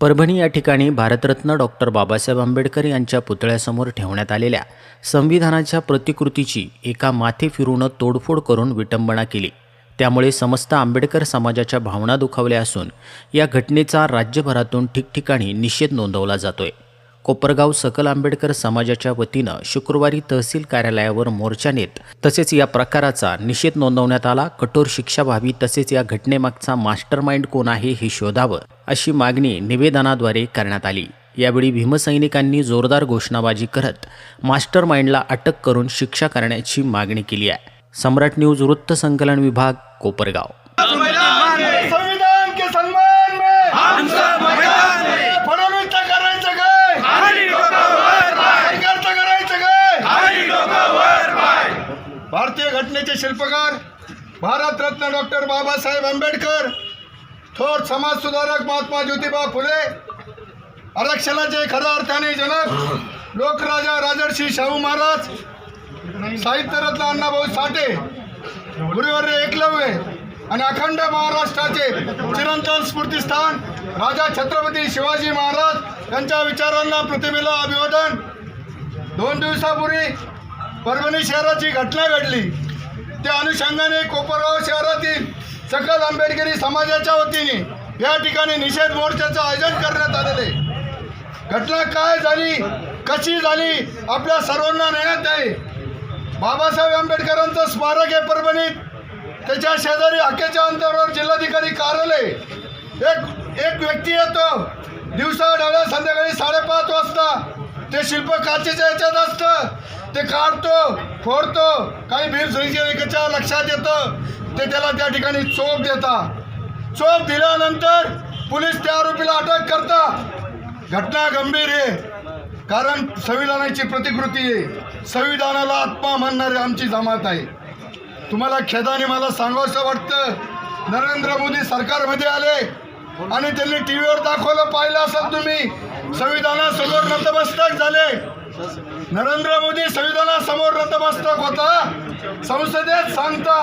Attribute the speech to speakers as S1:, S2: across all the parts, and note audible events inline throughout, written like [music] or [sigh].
S1: परभणी या ठिकाणी भारतरत्न डॉक्टर बाबासाहेब आंबेडकर यांच्या पुतळ्यासमोर ठेवण्यात आलेल्या संविधानाच्या प्रतिकृतीची एका माथे फिरून तोडफोड करून विटंबना केली. त्यामुळे समस्त आंबेडकर समाजाच्या भावना दुखावल्या असून या घटनेचा राज्यभरातून ठिकठिकाणी निषेध नोंदवला जातोय. कोपरगाव सकल आंबेडकर समाजाच्या वतीनं शुक्रवारी तहसील कार्यालयावर मोर्चा नेत तसेच या प्रकाराचा निषेध नोंदवण्यात आला. कठोर शिक्षा व्हावी तसेच या घटनेमागचा मास्टर माइंड कोण आहे हे शोधावं अशी मागणी निवेदनाद्वारे करण्यात आली. यावेळी भीमसैनिकांनी जोरदार घोषणाबाजी करत मास्टर माइंडला अटक करून शिक्षा करण्याची मागणी केली आहे. सम्राट न्यूज वृत्त संकलन विभाग कोपरगाव
S2: संविधान के सम्मान में हम सब मैदान में फडणवीसचं करायचं काय सरकारचं करायचं काय भारतीय घटनेचे शिल्पकार भारतरत्न डॉक्टर बाबासाहेब आंबेडकर थोर समाज सुधारक महात्मा ज्योतिबा फुले आरक्षणाचे खऱ्या अर्थाने जनक लोकराजा राजर्षी शाहू महाराज साहित्यरत्न अण्णाभाऊ साठे गुरुवर्य एकलव्य आणि अखंड महाराष्ट्राचे चिरंतन स्फूर्तीस्थान राजा छत्रपती शिवाजी महाराज यांच्या विचारांना प्रतिमेला अभिवादन. दोन दिवसापूर्वी परभणी शहराची घटना घडली. त्या अनुषंगाने कोपरगाव शहरातील सकल आंबेडकरी समाजाच्या वतीने या ठिकाणी निषेध मोर्चाचं आयोजन करण्यात आलेले घटना काय झाली कशी झाली आपल्या सर्वांना नेण्यात आहे. बाबासाहेब आंबेडकरांचं स्मारक आहे परभणीत. त्याच्या शेजारी हाकेच्या अंतरावर जिल्हाधिकारी कार्यालय एक एक व्यक्ती येतो. दिवसा डाव्या संध्याकाळी साडेपाच वाजता. ते शिल्प काचेच्या याच्यात असतं. ते काढतो फोडतो काही भीम सैनिकाच्या लक्षात येतं. ते त्याला त्या ठिकाणी चोप देता चोप दिल्यानंतर पोलीस त्या आरोपीला अटक करता घटना गंभीर आहे. कारण संविधानाची प्रतिकृती आहे. संविधानाला आत्मा म्हणणारी आमची जमात आहे. तुम्हाला खेदाने मला सांगावंसं वाटतं. नरेंद्र मोदी सरकारमध्ये आले आणि त्यांनी टी व्हीवर दाखवलं पाहिलं असाल तुम्ही. संविधानासमोर नतमस्तक झाले. नरेंद्र मोदी संविधानासमोर रथमस्तक होता. संसदेत सांगता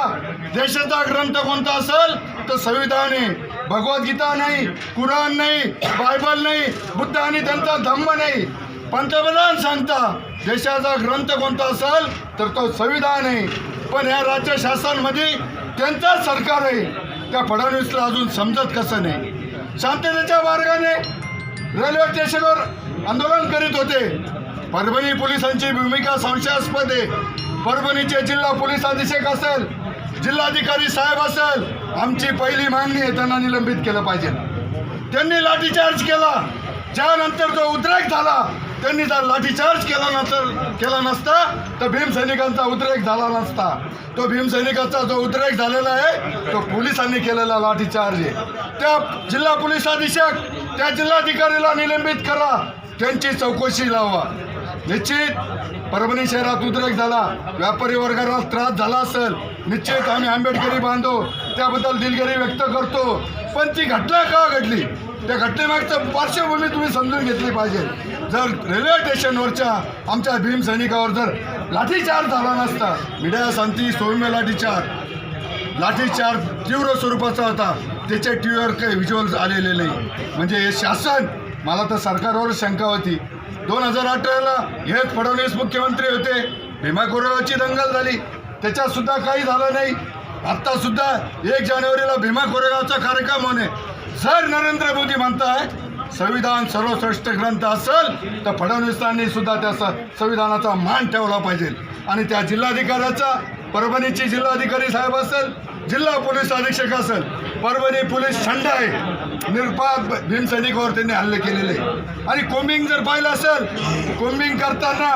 S2: देशाचा ग्रंथ कोणता असेल तर संविधान. आहे भगवद्गीता नाही कुराण नाही बायबल नाही बुद्ध आणि त्यांचा धम्म नाही. पंतप्रधान सांगता देशाचा ग्रंथ कोणता असेल तर तो संविधान आहे. पण या राज्य शासनमध्ये त्यांचाच सरकार आहे. त्या फडणवीसला अजून समजत कसं नाही. शांततेच्या मार्गाने रेल्वे स्टेशनवर आंदोलन करीत होते. परभणी पोलिसांची भूमिका संशयास्पद आहे. परभणीचे जिल्हा पोलीस अधीक्षक असेल जिल्हाधिकारी साहेब असेल आमची पहिली मागणी आहे त्यांना निलंबित केलं पाहिजे. त्यांनी लाठीचार्ज केला. ज्यानंतर जो उद्रेक झाला त्यांनी जर लाठीचार्ज केला नंतर केला नसता तर भीमसैनिकांचा उद्रेक झाला नसता. तो भीमसैनिकाचा जो उद्रेक झालेला आहे तो पोलिसांनी केलेला लाठीचार्ज आहे. त्या जिल्हा पोलीस अधीक्षक त्या जिल्हाधिकारीला निलंबित करा. त्यांची चौकशी लावा. निश्चित. परभणी शहरात उद्रेक झाला. व्यापारी वर्गाला त्रास झाला असेल. निश्चित आम्ही आंबेडकरी बांधव. त्याबद्दल दिलगिरी व्यक्त करतो. पण ती घटना का घडली? त्या घटनेमागचं पार्श्वभूमी तुम्ही समजून घेतली पाहिजे. जर रेल्वे स्टेशनवरच्या आमच्या भीम सैनिकावर जर लाठीचार्ज झाला नसता मीडिया सांगती सौम्य लाठीचार्ज. लाठीचार्ज तीव्र स्वरूपाचा होता. त्याच्या टी व्हीवर काही व्हिज्युअल्स आलेले नाही. म्हणजे हे शासन? मला तर सरकारवर शंका होती. दोन हजार अठराला हे फडणवीस मुख्यमंत्री होते. भीमा कोरेगावची दंगल झाली. त्याच्यात सुद्धा काही झालं नाही. आत्ता सुद्धा एक जानेवारीला भीमा कोरेगावचा कार्यक्रम होणे. जर नरेंद्र मोदी म्हणताय संविधान सर्वश्रेष्ठ ग्रंथ असेल तर फडणवीसांनी सुद्धा त्या संविधानाचा मान ठेवला पाहिजे. आणि त्या जिल्हाधिकाऱ्याचा परभणीची जिल्हाधिकारी साहेब असेल जिल्हा पोलीस अधीक्षक असेल परभणी पोलीस थंड आहे. निरपात भीमसैनिकावर त्यांनी हल्ले केलेले. आणि कोम्बिंग जर पाहिलं असेल कोम्बिंग करताना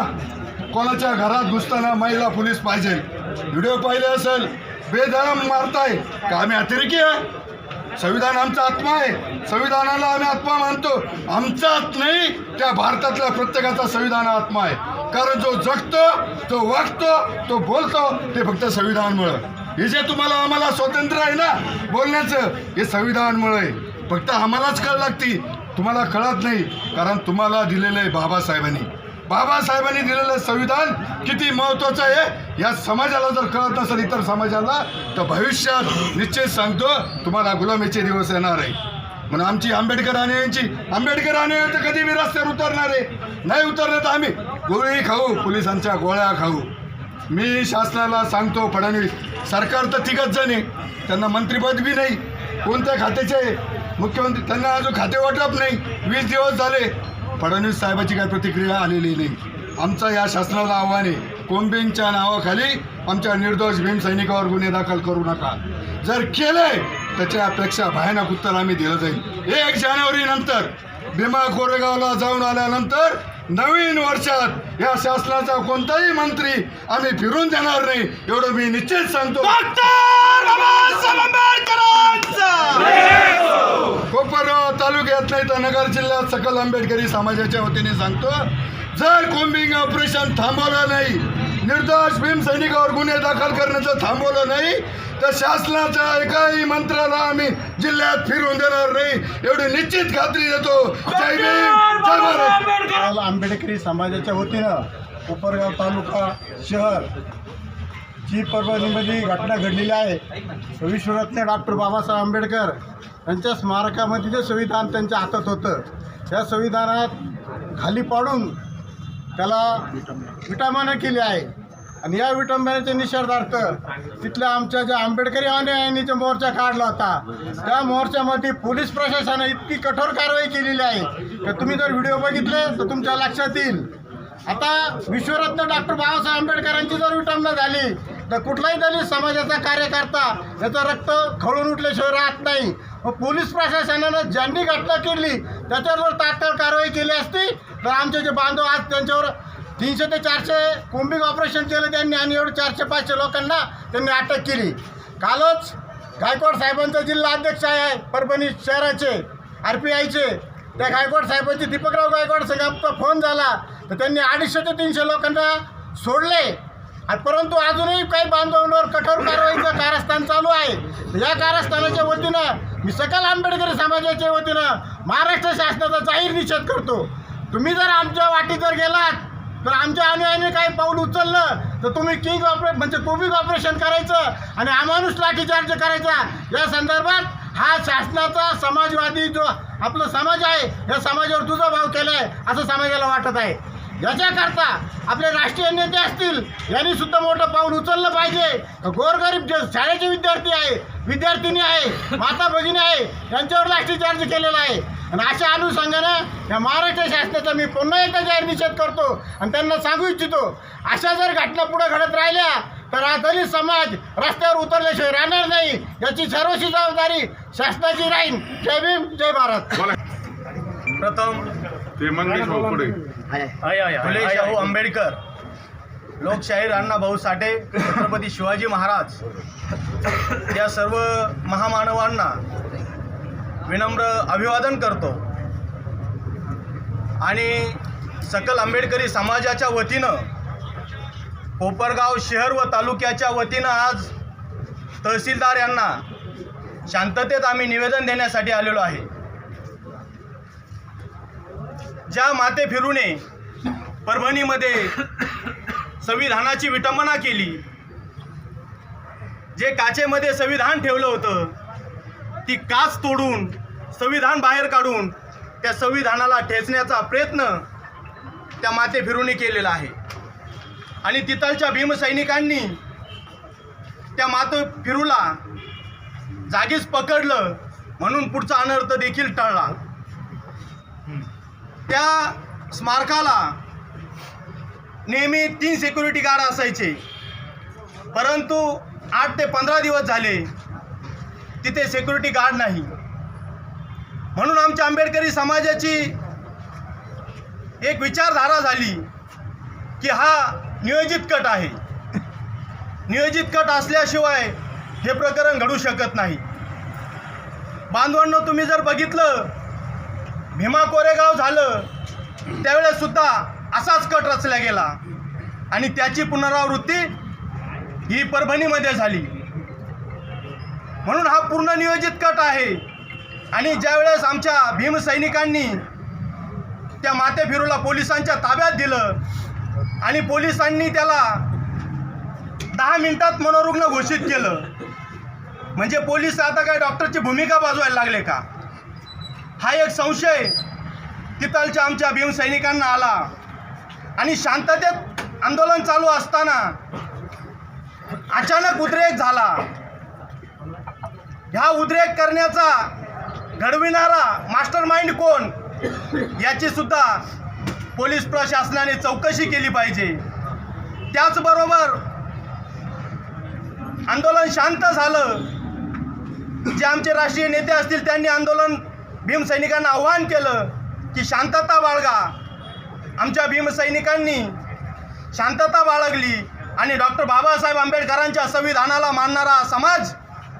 S2: कोणाच्या घरात घुसताना महिला पोलीस पाहिजे. व्हिडिओ पाहिले असेल बेधरम मारताय. का आम्ही अतिरेकी आहे? संविधान आमचा आत्मा आहे. संविधानाला आम्ही आत्मा मानतो. आमचाच नाही त्या भारतातल्या प्रत्येकाचा संविधान आत्मा आहे. कारण जो जगतो तो वागतो तो बोलतो ते फक्त संविधानमुळं. हे जे तुम्हाला आम्हाला स्वातंत्र्य आहे ना बोलण्याचं हे संविधानमुळं आहे. फक्त आम्हालाच कळ लागती. तुम्हाला कळत नाही कारण तुम्हाला दिलेलं आहे बाबासाहेबांनी. बाबासाहेबांनी दिलेलं संविधान किती महत्त्वाचं आहे या समाजाला जर कळत नसेल इतर समाजाला तर भविष्यात निश्चित सांगतो तुम्हाला गुलामीचे दिवस येणार आहे. म्हणून आमची आंबेडकर यांची आंबेडकर आणि तर कधी मी रस्त्यावर उतरणार आहे. नाही उतरलं तर आम्ही गोळी खाऊ पोलिसांच्या गोळ्या खाऊ. मी शासनाला सांगतो फडणवीस सरकार तर तिघच जण आहे. त्यांना मंत्रिपद बी नाही. कोणत्या खात्याचे मुख्यमंत्री त्यांना अजून खाते वाटप नाही. वीस दिवस झाले. फडणवीस साहेबाची काही प्रतिक्रिया आलेली नाही. आमचं या शासनाला आव्हान आहे. कोंबींच्या नावाखाली आमच्या निर्दोष भीमसैनिकावर गुन्हे दाखल करू नका. जर केले त्याच्यापेक्षा भयानक उत्तर आम्ही दिलं जाईल. एक जानेवारी नंतर भीमा कोरेगावला जाऊन आल्यानंतर नवीन वर्षात या शासनाचा कोणताही मंत्री आम्ही फिरून देणार नाही एवढं मी निश्चित सांगतो. कोपरगाव तालुक्यात नाही तर नगर जिल्ह्यात सकल आंबेडकरी समाजाच्या वतीने सांगतो जर कोम्बिंग ऑपरेशन थांबवलं नाही निर्दोष भीम सैनिकावर गुन्हे दाखल करण्याचं थांबवलं नाही. तर शासनाच्या एकाही मंत्र्याला आम्ही जिल्ह्यात फिरवून देणार नाही. एवढी निश्चित खात्री देतो. जय भीम जय भारत.
S3: मला आंबेडकरी. समाजाच्या वतीनं कोपरगाव तालुका शहर जी परभणीमध्ये घटना घडलेली आहे. विश्वरत्न डॉक्टर बाबासाहेब आंबेडकर यांच्या स्मारकामध्ये जे संविधान त्यांच्या हातात होतं त्या संविधानात खाली पाडून त्याला विटामानं केली आहे. आणि या विटंबनेच्या निषेधार्थ तिथल्या आमच्या ज्या आंबेडकरी अनुयायांनी जो मोर्चा काढला होता त्या मोर्चामध्ये पोलीस प्रशासनाने इतकी कठोर कारवाई केलेली आहे तर तुम्ही जर व्हिडिओ बघितले तर तुमच्या लक्षात येईल. आता विश्वरत्न डॉक्टर बाबासाहेब आंबेडकरांची जर विटंबना झाली तर कुठलाही दलित समाजाचा कार्यकर्ता याचं रक्त खळून उठल्याशिवाय राहत नाही. व पोलीस प्रशासनानं ज्यांनी घटना केली त्याच्यावर तात्काळ कारवाई केली असती तर आमचे जे बांधव आज त्यांच्यावर तीनशे ते चारशे कोम्बिंग ऑपरेशन केलं त्यांनी आणि एवढं चारशे पाचशे लोकांना त्यांनी अटक केली. कालच गायकवाड साहेबांचा जिल्हा अध्यक्ष आहे परभणी शहराचे आर पी आयचे. त्या गायकवाड साहेबांचे दीपकराव गायकवाड संघ फोन झाला तर त्यांनी अडीचशे ते तीनशे लोकांना सोडले. परंतु अजूनही काही बांधवांवर कठोर कारवाईचं कारस्थान चालू आहे. या कारस्थानाच्या वतीनं मी सकल आंबेडकरी समाजाच्या वतीनं महाराष्ट्र शासनाचा जाहीर निषेध करतो. तुम्ही जर आमच्या वाटी जर गेलात तर आमच्या अनुयायाने काही पाऊल उचललं तर तुम्ही किंग ऑपरे म्हणजे कोबिंग ऑपरेशन करायचं आणि अमानुष लाठीचार्ज करायचा. या संदर्भात हा शासनाचा समाजवादी जो आपला समाज आहे या समाजावर तुझा भाव केला आहे असं समाजाला वाटत आहे. याच्याकरता आपले राष्ट्रीय नेते असतील यांनी सुद्धा मोठं पाऊल उचललं पाहिजे. गोरगरीब जे शाळेचे विद्यार्थी आहे विद्यार्थिनी आहे माता भगिनी आहे यांच्यावर लाठीचार्ज केलेला आहे. आणि अशा अनुषंगानं या महाराष्ट्र शासनाचा मी पुन्हा एकदा जाहीर निषेध करतो आणि त्यांना सांगू इच्छितो अशा जर घटना पुढे घडत राहिल्या तर हा दलित समाज रस्त्यावर उतरल्याशिवाय राहणार नाही. याची सर्वस्वी जबाबदारी शासनाची राहील. जय भीम जय भारत.
S4: प्रथम
S5: ते मंगेश भाऊ पुढे.
S4: फुले शाहू आंबेडकर लोकशाहीर अण्णा भाऊ साठे छत्रपती शिवाजी महाराज या सर्व महामानवांना विनम्र अभिवादन करतो. आणि सकल आंबेडकरी समाजाच्या वतीनं कोपरगाव शहर व तालुक्याच्या वतीनं आज तहसीलदार यांना शांततेत आम्ही निवेदन देण्यासाठी आलेलो आहे. ज्या माते फिरूने परभणीमध्ये संविधानाची विटंबना केली जे काचेमध्ये संविधान ठेवलं होतं ती काच तोडून संविधान बाहेर काढून त्या संविधानाला ठेचण्याचा प्रयत्न त्या माते फिरूने केलेला आहे. आणि तिथलच्या भीमसैनिकांनी त्या माते फिरूला जागीच पकडलं म्हणून पुढचा अनर्थ देखील टळला. त्या स्मारकाला नेहमी तीन सिक्युरिटी गार्ड असायचे. परंतु आठ ते पंधरा दिवस झाले तिथे सिक्युरिटी गार्ड नाही. म्हणून आमच्या आंबेडकरी समाजाची एक विचारधारा झाली की हा नियोजित कट आहे. नियोजित कट असल्याशिवाय हे प्रकरण घडू शकत नाही. बांधवांना तुम्ही जर बघितलं भीमा कोरेगाव झालं त्यावेळेसुद्धा असाच कट रचला गेला. आणि त्याची पुनरावृत्ती ही परभणीमध्ये झाली. म्हणून हा पूर्ण नियोजित कट आहे. आणि ज्यावेळेस आमच्या भीमसैनिकांनी त्या माते फिरूला पोलिसांच्या ताब्यात दिलं आणि पोलिसांनी त्याला दहा मिनिटात मनोरुग्ण घोषित केलं. म्हणजे पोलीस आता काय डॉक्टरची भूमिका बाजवायला लागले का? हा एक संशय तिथलच्या आमच्या भीमसैनिकांना आला. आणि शांततेत आंदोलन चालू असताना अचानक उद्रेक झाला. ह्या उद्रेक करण्याचा घडविणारा मास्टर माइंड कोण? याची सुद्धा पोलीस प्रशासनाने चौकशी केली पाहिजे. त्याचबरोबर आंदोलन शांत झालं. जे आमचे राष्ट्रीय नेते असतील त्यांनी आंदोलन भीमसैनिकांना आव्हान केलं की शांतता बाळगा. आमच्या भीमसैनिकांनी शांतता बाळगली आणि डॉक्टर बाबासाहेब आंबेडकरांच्या संविधानाला मानणारा समाज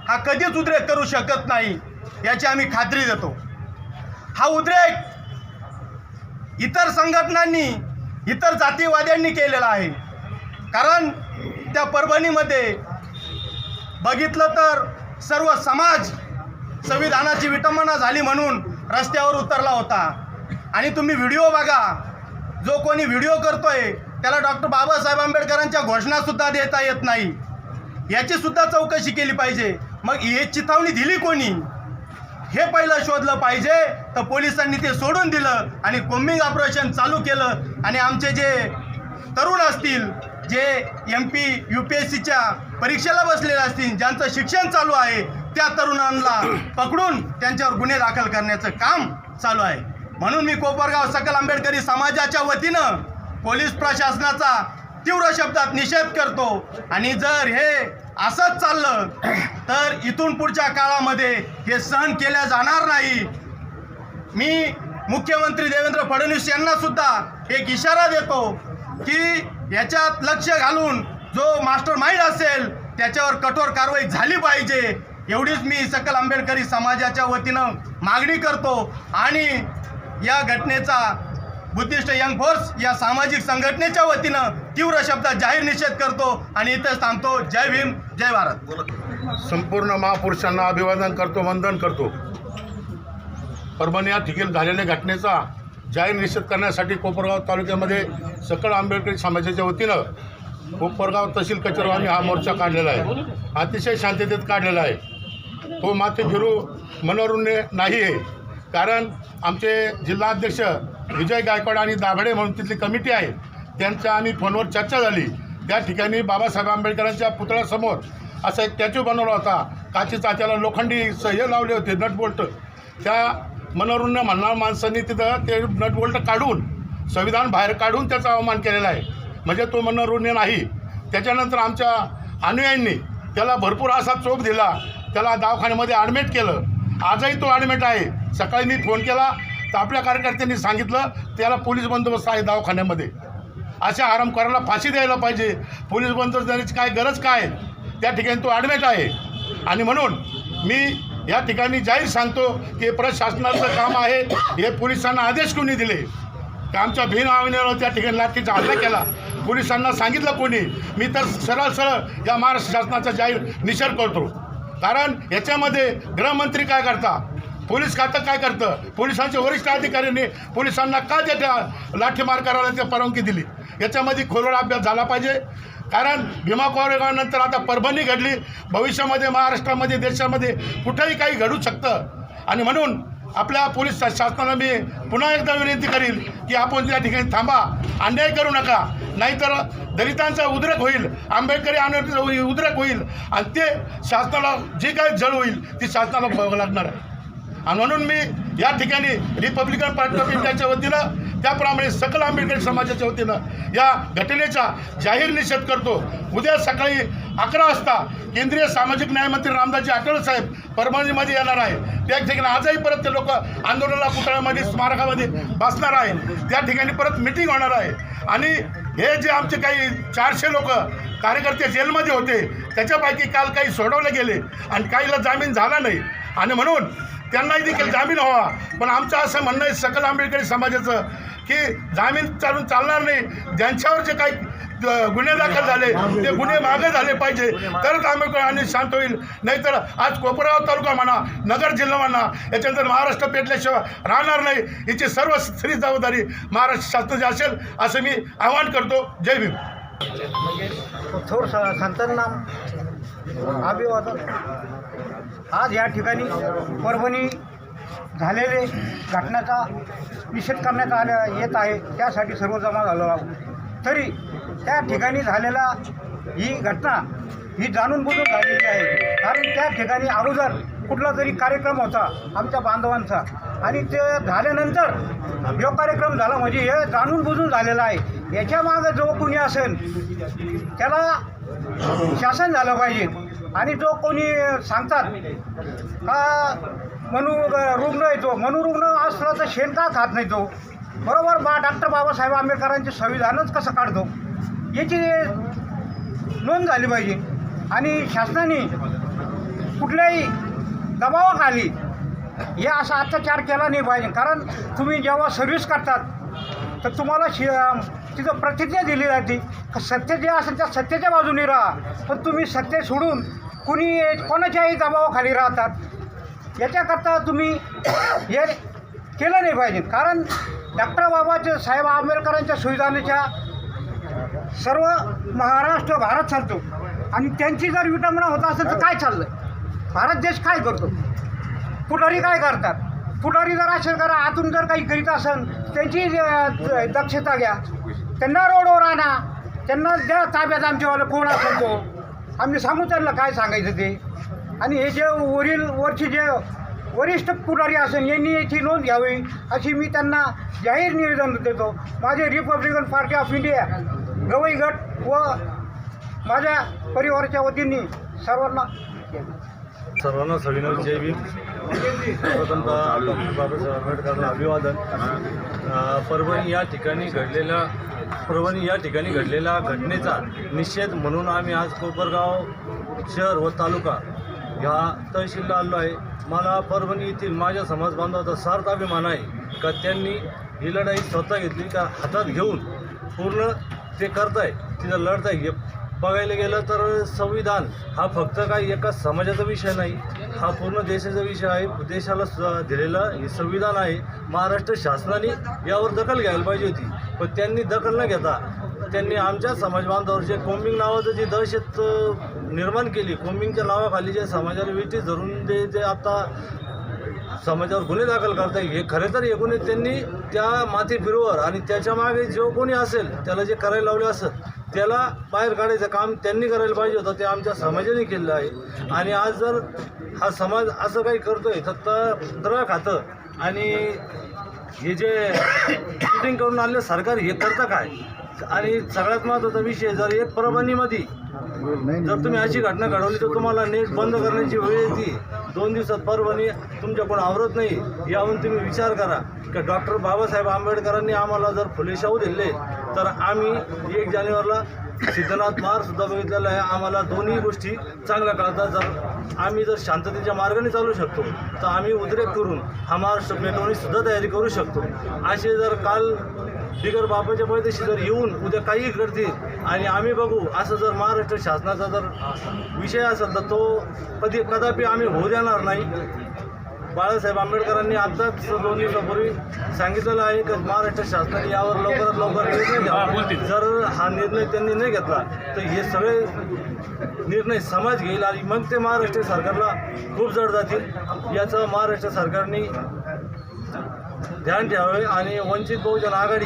S4: हा कधीच उद्रेक करू शकत नाही याची आम्ही खात्री देतो. हा उद्रेक इतर संघटनांनी इतर जातीवाद्यांनी केलेला आहे. कारण त्या परभणीमध्ये बघितलं तर सर्व समाज संविधानाची विटंबना झाली म्हणून रस्त्यावर उतरला होता. आणि तुम्ही व्हिडिओ बघा. जो कोणी व्हिडिओ करतोय त्याला डॉक्टर बाबासाहेब आंबेडकरांच्या घोषणासुद्धा देता येत नाही. याची सुद्धा चौकशी केली पाहिजे. मग हे चिथावणी दिली कोणी? हे पहिलं शोधलं पाहिजे. तर पोलिसांनी ते सोडून दिलं आणि कोम्बिंग ऑपरेशन चालू केलं. आणि आमचे जे तरुण असतील जे M P U P S सीच्या परीक्षेला बसलेले असतील ज्यांचं शिक्षण चालू आहे त्या तरुणांना पकडून त्यांच्यावर गुन्हे दाखल करण्याचं काम चालू आहे. म्हणून मी कोपरगाव सकल आंबेडकरी समाजाच्या वतीनं पोलीस प्रशासनाचा तीव्र शब्दात निषेध करतो आणि जर हे असंच चाललं तर इथून पुढच्या काळामध्ये हे सहन केल्या जाणार नाही. मी मुख्यमंत्री देवेंद्र फडणवीस यांना सुद्धा एक इशारा देतो की याच्यात लक्ष घालून जो मास्टर माइंड असेल त्याच्यावर कठोर कारवाई झाली पाहिजे. एवढीच मी सकल आंबेडकरी समाजाच्या वतीनं मागणी करतो आणि या घटनेचा बुद्धिस्ट यंग फोर्स या सामाजिक संघटनेच्या वतीनं तीव्र शब्दात जाहीर निषेध करतो आणि इथंच थांबतो. जय भीम जय भारत.
S5: संपूर्ण महापुरुषांना अभिवादन करतो वंदन करतो. परभणी या ठिकाणी झालेल्या घटनेचा जाहीर निषेध करण्यासाठी कोपरगाव तालुक्यामध्ये सकल आंबेडकरी समाजाच्या वतीनं कोपरगाव तहसील कचेरीवर आम्ही हा मोर्चा काढलेला आहे. अतिशय शांततेत काढलेला आहे. तो माथे फिरू मनोरुण्य नाही आहे कारण आमचे जिल्हाध्यक्ष विजय गायकवाड आणि दाभडे म्हणून तिथली कमिटी आहे त्यांच्या आम्ही फोनवर चर्चा झाली. त्या ठिकाणी बाबासाहेब आंबेडकरांच्या पुतळ्यासमोर असा एक स्टॅच्यू बनवला होता. काचीचा त्याला लोखंडी हे लावले होते नटबोल्ट त्या मनोरुण्य म्हणणार माणसांनी तिथं ते नटबोल्ट काढून संविधान बाहेर काढून त्याचा अवमान केलेला आहे. म्हणजे तो मनोरुण्य नाही. त्याच्यानंतर आमच्या अनुयायांनी त्याला भरपूर असा चोप दिला. त्याला दवाखान्यामध्ये ॲडमिट केलं. आजही तो ॲडमिट आहे. सकाळी मी फोन केला तर आपल्या कार्यकर्त्यांनी सांगितलं त्याला पोलीस बंदोबस्त आहे दवाखान्यामध्ये. अशा आरामकाराला फाशी द्यायला पाहिजे. पोलीस बंदोबस्त देण्याची काय गरज काय? त्या ठिकाणी तो ॲडमिट आहे. आणि म्हणून मी या ठिकाणी जाहीर सांगतो की प्रशासनाचं काम आहे. हे पोलिसांना आदेश कोणी दिले? की आमच्या भीम आव्हानावर त्या ठिकाणी लाठीचा हल्ला केला? पोलिसांना सांगितलं कोणी? मी तर सरळ सरळ या महाराष्ट्र शासनाचा जाहीर निषेध करतो. कारण याच्यामध्ये गृहमंत्री काय करता? पोलीस खातं काय करतं? पोलिसांच्या वरिष्ठ अधिकाऱ्यांनी पोलिसांना का त्या लाठीमार करायला ते परवानगी दिली? याच्यामध्ये खोलवर अभ्यास झाला पाहिजे. कारण भीमा कोरेगावनंतर आता परभणी घडली. भविष्यामध्ये महाराष्ट्रामध्ये देशामध्ये कुठंही काही घडू शकतं. आणि म्हणून आपल्या पोलीस शा- शासनाला मी पुन्हा एकदा विनंती करील की आपण त्या ठिकाणी थांबा. अन्याय करू नका. नाहीतर दलितांचा उद्रेक होईल. आंबेडकरी आंदोलन उद्रेक होईल. आणि ते शासनाला जी काय जळ होईल ती शासनाला भोगावं लागणार आहे. आणि म्हणून मी या ठिकाणी रिपब्लिकन पार्टी ऑफ इंडियाच्या वतीनं त्याप्रमाणे सकल आंबेडकरी समाजाच्या वतीनं या घटनेचा जाहीर निषेध करतो. उद्या सकाळी अकरा वाजता केंद्रीय सामाजिक न्यायमंत्री रामदासजी आठवले साहेब परभणीमध्ये येणार आहे त्या ठिकाणी आजही परत ते लोक आंदोलनाला पुतळ्यामध्ये स्मारकामध्ये बसणार आहे त्या ठिकाणी परत मिटिंग होणार आहे. आणि हे जे आमचे काही चारशे लोक कार्यकर्ते जेलमध्ये होते त्याच्यापैकी काल काही सोडवले गेले आणि काहीला जामीन झाला नाही. आणि म्हणून त्यांनाही देखील जामीन व्हावा पण आमचं असं म्हणणं आहे सकल आंबेडकरी समाजाचं की जामीन चालून चालणार नाही. ज्यांच्यावर जे काही गुन्हे दाखल झाले ते गुन्हे मागे झाले पाहिजे. तरच आंबेडकर आणि शांत होईल. नाहीतर आज कोपरगाव तालुका म्हणा नगर जिल्हा म्हणा याच्यानंतर महाराष्ट्र पेटल्याशिवाय राहणार नाही. याची सर्व स्त्री जबाबदारी महाराष्ट्र शासनाची असेल असं मी आवाहन करतो. जय भीम.
S3: थोर संतांना अभिवादन. आज या ठिकाणी परभणी
S6: झालेले घटनेचा निषेध करण्यात आल्या येत आहे. त्यासाठी सर्व जमा झालो आहोत. तरी त्या ठिकाणी झालेला ही घटना ही जाणून बुजून झालेली आहे. कारण त्या ठिकाणी अगोदर कुठला तरी कार्यक्रम होता आमच्या बांधवांचा आणि ते झाल्यानंतर जो कार्यक्रम झाला म्हणजे हे जाणून बुजून झालेला आहे. याच्या मागं जो कुणी असेल त्याला शासन झालं पाहिजे. आणि जो कोणी सांगतात का मनु रुग्ण येतो मनुरुग्ण असला तर शेण का खात नाही तो? बरोबर बा डॉक्टर बाबासाहेब आंबेडकरांचे संविधानच कसं काढतो? याची नोंद झाली पाहिजे. आणि शासनाने कुठल्याही दबावाखाली हे असा अत्याचार केला नाही पाहिजे. कारण तुम्ही जेव्हा सर्व्हिस करतात तर तुम्हाला शि तिथं प्रतिज्ञा दिली जाते. सत्य जे असेल त्या सत्याच्या बाजूने राहा. पण तुम्ही सत्य सोडून कुणी कोणाच्याही दबावाखाली राहतात. याच्याकरता तुम्ही [coughs] हे केलं नाही पाहिजे. कारण डॉक्टर बाबाचे साहेब आंबेडकरांच्या सुविधानेच्या सर्व महाराष्ट्र भारत चालतो. आणि त्यांची जर विटंबना होत असेल तर काय चाललं भारत देश काय करतो? पुढारी काय करतात? पुढारी जर असेल करा आतून जर काही करीत असेल त्यांची दक्षता घ्या. त्यांना रोडवर आणा. त्यांना द्या ताब्यात आमच्यावालं कोण असेल तो. आम्ही सांगू त्यांना काय सांगायचं ते. आणि हे जे वरील वरचे जे वरिष्ठ पुढारी असेल यांनी याची नोंद घ्यावी. अशी मी त्यांना जाहीर निवेदन देतो. माझे Republican party of India Gavai गट व माझ्या परिवाराच्या वतीने सर्वांना
S7: सर्वांना सविनय जय भीम. प्रथमतः डॉक्टर बाबासाहेब आंबेडकरांना अभिवादन. परभणी या ठिकाणी घडलेल्या परभणी या ठिकाणी घडलेल्या घटनेचा निषेध म्हणून आम्ही आज कोपरगाव शहर व तालुका ह्या तहसीलला आलो आहे. मला परभणी येथील माझ्या समाज बांधवाचा सार्थ अभिमान आहे का त्यांनी ही लढाई स्वतः घेतली का हातात घेऊन पूर्ण ते करताय तिथं लढताय हे बघायला गेलं तर संविधान हा फक्त काही एका समाजाचा विषय नाही हा पूर्ण देशाचा विषय आहे. देशाला स- दिलेलं हे संविधान आहे. महाराष्ट्र शासनाने यावर दखल घ्यायला पाहिजे होती. पण त्यांनी दखल न घेता त्यांनी आमच्या समाज बांधवावर जे कोम्बिंग नावाचं जी दहशत निर्माण केली कोम्बिंगच्या नावाखाली जे समाजाला वेटीस धरून जे जे आता समाजावर गुन्हे दाखल करता येईल. हे खरे तर एकूणच त्यांनी त्या माथी फिरवर आणि त्याच्यामागे जो कोणी असेल त्याला जे करायला लावले असत त्याला बाहेर काढायचं काम त्यांनी करायला पाहिजे होतं ते आमच्या समाजाने केलेलं आहे. आणि आज जर हा समाज असं काही करतोय तर द्र खातं. आणि हे जे शूटिंग करून आलेलं सरकार हे करतं काय? आणि सगळ्यात महत्त्वाचा विषय जर एक परभणीमध्ये जर तुम्ही अशी घटना घडवली तर तुम्हाला नेट बंद करण्याची वेळ येते. दोन दिवसात परभणी तुमच्याकडून आवरत नाही. यावरून तुम्ही विचार करा की डॉक्टर बाबासाहेब आंबेडकरांनी आम्हाला जर फुले शाहू दिले तर आम्ही एक जानेवारीला सिद्धनाथ मारसुद्धा बघितलेला आहे. आम्हाला दोन्ही गोष्टी चांगल्या कळतात. जर आम्ही जर शांततेच्या मार्गाने चालू शकतो तर आम्ही उद्रेक करून हा महाराष्ट्र पेटवण्याची तयारी करू शकतो. असे जर काल बिगर बापाच्या पैदाशी जर येऊन उद्या काही करतील आणि आम्ही बघू असं जर महाराष्ट्र शासनाचा जर विषय असेल तर तो कधी कदापि आम्ही होऊ देणार नाही. बाळासाहेब आंबेडकरांनी आत्ताच दोन दिवसापूर्वी सांगितलेलं आहे की महाराष्ट्र शासनाने यावर लवकरात लवकर निर्णय घ्यावा. जर हा निर्णय त्यांनी नाही घेतला तर हे सगळे निर्णय समाज घेईल आणि मग ते महाराष्ट्र सरकारला खूप जड जातील. याचं महाराष्ट्र सरकारने ध्यान ठेवावे आणि वंचित बहुजन आघाडी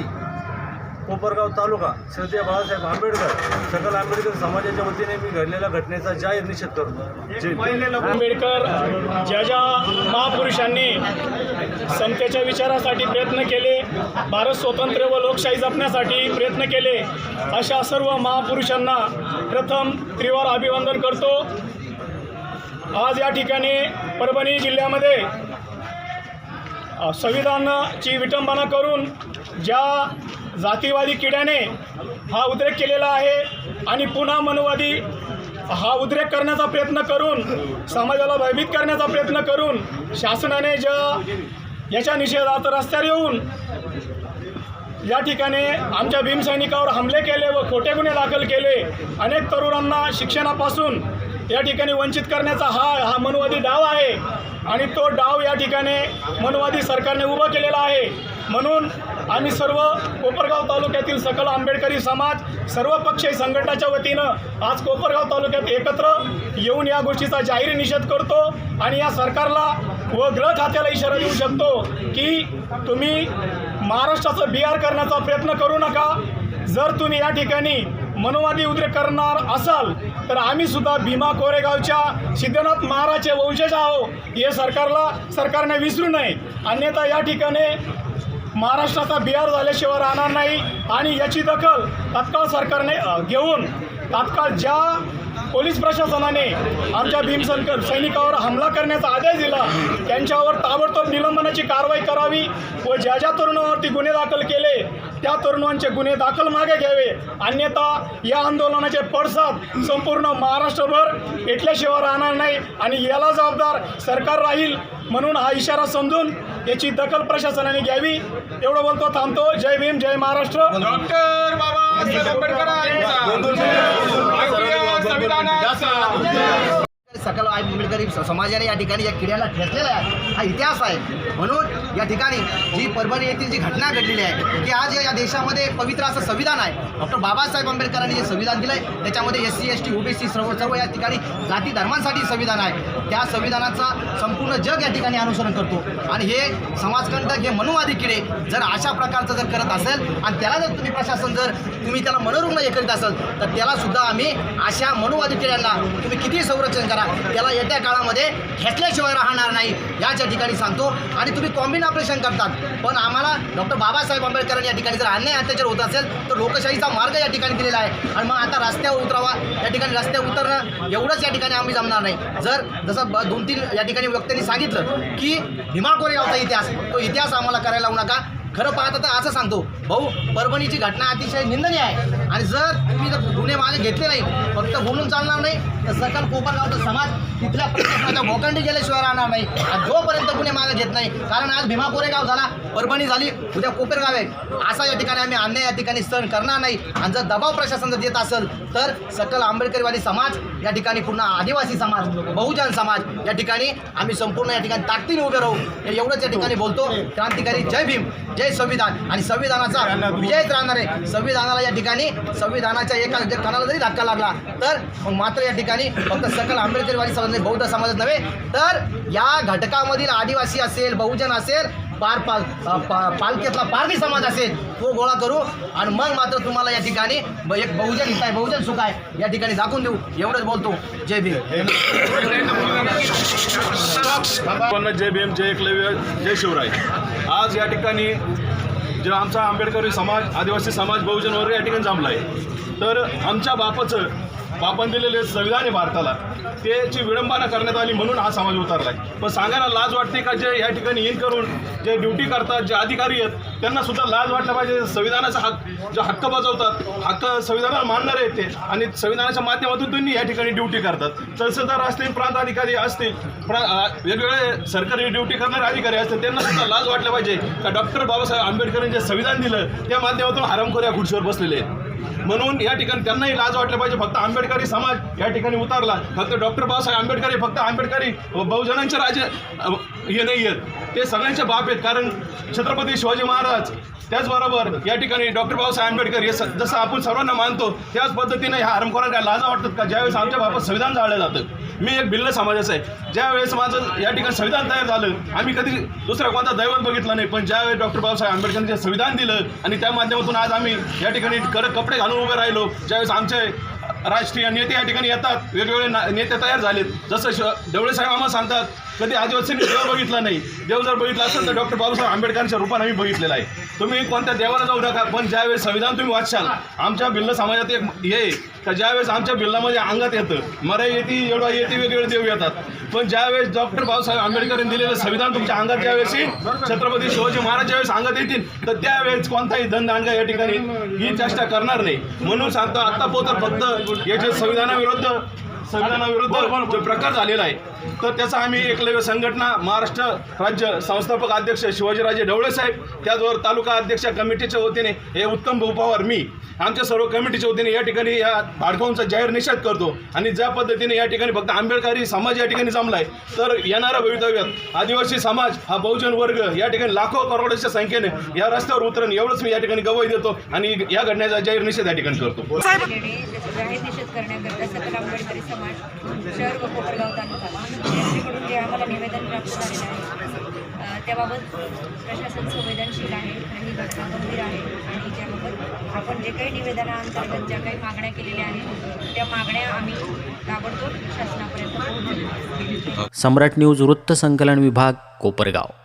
S7: कोपरगाव तालुका श्रद्धेय बाळासाहेब आंबेडकर सकल आंबेडकर समाजाच्या वतीने मी घडलेल्या घटनेचा जाहीर निषेध करतो.
S8: आंबेडकर ज्या ज्या महापुरुषांनी समतेच्या विचारासाठी प्रयत्न केले भारत स्वतंत्र व लोकशाही जपण्यासाठी प्रयत्न केले अशा सर्व महापुरुषांना प्रथम त्रिवार अभिवंदन करतो. आज या ठिकाणी परभणी जिल्ह्यामध्ये संविधानाची विटंबना करून ज्या जातीवादी किड्याने हा उद्रेक केलेला आहे आणि पुन्हा मनवादी हा उद्रेक करण्याचा प्रयत्न करून समाजाला भयभीत करण्याचा प्रयत्न करून शासनाने ज्या याच्या निषेधात रस्त्यावर येऊन या ठिकाणी आमच्या भीमसैनिकावर हमले केले व खोटे गुन्हे दाखल केले अनेक तरुणांना शिक्षणापासून या ठिकाणी वंचित करण्याचा हा हा मनुवादी डाव आहे. आणि तो डाव या ठिकाणी मनवादी सरकारने उभा केलेला आहे. म्हणून आम्ही सर्व कोपरगाव तालुक्यातील सकल आंबेडकरी समाज सर्व पक्षीय संघटनाच्या वतीनं आज कोपरगाव तालुक्यात एकत्र येऊन या गोष्टीचा जाहीर निषेध करतो आणि या सरकारला व गृह खात्याला इशारा देऊ शकतो की तुम्ही महाराष्ट्राचं बिहार करण्याचा प्रयत्न करू नका. जर तुम्ही या ठिकाणी मनोवादी उद्रेक करणार असाल तर आम्ही सुद्धा भीमा कोरेगावच्या सिद्धनाथ महाराजचे वंशज आहो हे सरकारला सरकारने विसरू नये. अन्यथा या ठिकाणी महाराष्ट्राचा बिहार झाल्याशिवाय राहणार नाही. आणि याची दखल तात्काळ सरकारने घेऊन तात्काळ ज्या पोलीस प्रशासनाने आमच्या भीमसंकर सैनिकावर हमला करण्याचा आदेश दिला त्यांच्यावर ताबडतोब निलंबनाची कारवाई करावी व ज्या ज्या तरुणावरती गुन्हे दाखल केले त्या तरुणांचे गुन्हे दाखल मागे घ्यावे. अन्यथा या आंदोलनाचे पडसाद संपूर्ण महाराष्ट्रभर पेटल्याशिवाय राहणार नाही आणि याला जबाबदार सरकार राहील म्हणून हा इशारा समजून याची दखल प्रशासनाने घ्यावी. एवढं बोलतो थांबतो. जय भीम जय महाराष्ट्र.
S9: डॉक्टर बाबासाहेब आंबेडकरांचा
S10: सकल आंबेडकरी समाजाने या ठिकाणी या किड्याला ठेचलेला आहे. हा इतिहास आहे. म्हणून या ठिकाणी जी परभणी येथील जी घटना घडलेली आहे की आज या देशामध्ये पवित्र असं संविधान आहे. डॉक्टर बाबासाहेब आंबेडकरांनी जे संविधान दिलं आहे त्याच्यामध्ये S C S T OBC सर्व सर्व या ठिकाणी जाती धर्मांसाठी संविधान आहे. त्या संविधानाचा संपूर्ण जग या ठिकाणी अनुसरण करतो. आणि हे समाजकंटक हे मनुवादी किडे जर अशा प्रकारचं जर करत असेल आणि त्याला जर तुम्ही प्रशासन जर तुम्ही त्याला मनोरुग्ण हे करीत असाल तर त्याला सुद्धा आम्ही अशा मनुवादी किड्यांना तुम्ही किती संरक्षण करा? त्याला येत्या काळामध्ये घेतल्याशिवाय राहणार नाही. याच्या ठिकाणी सांगतो. आणि तुम्ही कॉम्बिन ऑपरेशन करतात. पण आम्हाला डॉक्टर बाबासाहेब आंबेडकरांनी या ठिकाणी जर अन्याय अत्याचार होत असेल तर लोकशाहीचा मार्ग या ठिकाणी दिलेला आहे. आणि मग आता रस्त्यावर उतरावा. या ठिकाणी रस्त्यावर उतरणं एवढंच या ठिकाणी आम्ही जमणार नाही. जर जसं दोन तीन या ठिकाणी व्यक्तींनी सांगितलं की भीमा कोरेगावचा इतिहास तो इतिहास आम्हाला करायला लावू नका. खरं पाहता तर असं सांगतो भाऊ परभणीची घटना अतिशय निंदनीय आहे. आणि जर तुम्ही जर गुन्हे मागे घेतले नाही फक्त बोलून चालणार नाही तर सकल कोपरगावचा समाज तिथल्या प्रशासनाच्या भोकांडी गेल्याशिवाय राहणार नाही. आणि जोपर्यंत गुन्हे मागे घेत नाही कारण आज भीमा कोरेगाव झाला परभणी झाली उद्या कोपरगाव आहे. असा या ठिकाणी आम्ही अन्याय या ठिकाणी सहन करणार नाही. आणि जर दबाव प्रशासन जर देत असेल तर सकल आंबेडकरवादी समाज या ठिकाणी पूर्ण आदिवासी समाज बहुजन समाज या ठिकाणी आम्ही संपूर्ण या ठिकाणी ताकदीने उभे राहू. हे एवढंच या ठिकाणी बोलतो. क्रांतिकारी जय भीम. जय संविधान. आणि संविधानाचा विजयच राहणार आहे. संविधानाला या ठिकाणी संविधानाच्या एका जर कणाला जरी धक्का लागला तर मग मात्र या ठिकाणी फक्त सकल आंबेडकरवादी समाज बौद्ध समाजच नव्हे तर या घटकामधील आदिवासी असेल बहुजन असेल पार पाल पालखीतला पारधी समाज असेल तो गोळा करू आणि मग मात्र तुम्हाला या ठिकाणी एक बहुजन हित आहे बहुजन सुख आहे या ठिकाणी दाखवून देऊ. एवढंच बोलतो. जय भीम.
S11: जय भीम जय एकलव्य जय शिवराय. आज या ठिकाणी जे आमचा आंबेडकरी समाज आदिवासी समाज बहुजन वर्ग या ठिकाणी जमला आहे तर आमच्या बापाचं बापान दिलेले संविधान आहे भारताला. त्याची विडंबना करण्यात आली म्हणून हा समाज उतरला आहे पण सांगायला लाज वाटते का जे या ठिकाणी इन करून जे ड्युटी करतात जे अधिकारी आहेत त्यांना सुद्धा लाज वाटलं पाहिजे. संविधानाचा हक्क जे हक्क बजावतात हक्क संविधानाला मानणारे आहेत ते. आणि संविधानाच्या माध्यमातून त्यांनी या ठिकाणी ड्युटी करतात. तहसीलदार असतील प्रांत अधिकारी असतील प्रा वेगवेगळे सरकारी ड्युटी करणारे अधिकारी असतील त्यांना सुद्धा लाज वाटलं पाहिजे का डॉक्टर बाबासाहेब आंबेडकरांनी जे संविधान दिलं त्या माध्यमातून हरामखोर या बसलेले आहेत. म्हणून या ठिकाणी त्यांनाही लाज वाटलं पाहिजे. फक्त आंबेडकरी समाज या ठिकाणी उतरला. फक्त डॉक्टर बाबासाहेब आंबेडकर फक्त आंबेडकरी व बहुजनांचे राजे हे नाही आहेत ते सगळ्यांचे बाप आहेत. कारण छत्रपती शिवाजी महाराज त्याचबरोबर या ठिकाणी डॉक्टर बाबासाहेब आंबेडकर हे जसं आपण सर्वांना मानतो त्याच पद्धतीने ह्या हरमखोरांना काय लाजा वाटतात का? ज्यावेळेस आमच्या बाबत संविधान झालं जातं. मी एक भिल्ल समाजाचा आहे. ज्यावेळेस माझं या ठिकाणी संविधान तयार झालं आम्ही कधी दुसरा कोणता दैवत बघितलं नाही पण ज्यावेळेस डॉक्टर बाबासाहेब आंबेडकरांनी जे संविधान दिलं आणि त्या माध्यमातून आज आम्ही या ठिकाणी कडक कपडे घालून उभे राहिलो. ज्यावेळेस आमचे राष्ट्रीय नेते या ठिकाणी येतात वेगवेगळे नेते तयार झालेत. जसं श देवळे साहेब आम्हाला सांगतात कधी आदिवासींनी देव बघितला नाही. देव जर बघितला असेल तर डॉक्टर बाबासाहेब आंबेडकरांच्या रूपाने आम्ही बघितलेला आहे. तुम्ही कोणत्या देवाला जाऊ नका पण ज्यावेळेस संविधान तुम्ही वाचशाल आमच्या भिल्ल समाजात एक हे आहे. ज्यावेळेस आमच्या बिल्लामध्ये अंगात येतं मरा येते एवढा येते वेगवेगळे देव येतात. पण ज्यावेळेस डॉक्टर बाबासाहेब आंबेडकरांनी दिलेलं संविधान तुमच्या अंगात ज्यावेळेस येईल छत्रपती शिवाजी महाराज ज्यावेळेस अंगात येतील तर त्यावेळेस कोणताही दंडांगा या ठिकाणी ही चेष्टा करणार नाही. म्हणून सांगतो आत्ता पोतर फक्त याचे संविधानाविरुद्ध संविधानाविरुद्ध जो प्रकार झालेला आहे तर त्याचा आम्ही एकलव्य संघटना महाराष्ट्र राज्य संस्थापक अध्यक्ष शिवाजीराजे ढवळे साहेब त्याचबरोबर तालुका अध्यक्ष कमिटीच्या वतीने हे उत्तम भाऊ पवार मी आमच्या सर्व कमिटीच्या वतीने या ठिकाणी या भाडकाऊंचा जाहीर निषेध करतो. आणि ज्या पद्धतीने या ठिकाणी फक्त आंबेडकरी समाज या ठिकाणी जमलाय तर येणाऱ्या भवितव्यात आदिवासी समाज हा बहुजन वर्ग या ठिकाणी लाखो करोडच्या संख्येने या रस्त्यावर उतरण एवढंच मी या ठिकाणी गवाही देतो आणि या घटनेचा जाहीर निषेध या ठिकाणी करतो.
S12: समाज शहर व कोपरगाव तालुका. यांच्याकडून जे आम्हाला निवेदन प्राप्त झालेलं आहे त्याबाबत प्रशासन संवेदनशील आहे आणि घटना गंभीर आहे आणि त्याबाबत आपण जे काही निवेदनाअंतर्गत ज्या काही मागण्या केलेल्या आहेत त्या मागण्या आम्ही ताबडतोब शासनापर्यंत पोहोचवू.
S1: सम्राट न्यूज वृत्त संकलन विभाग कोपरगाव.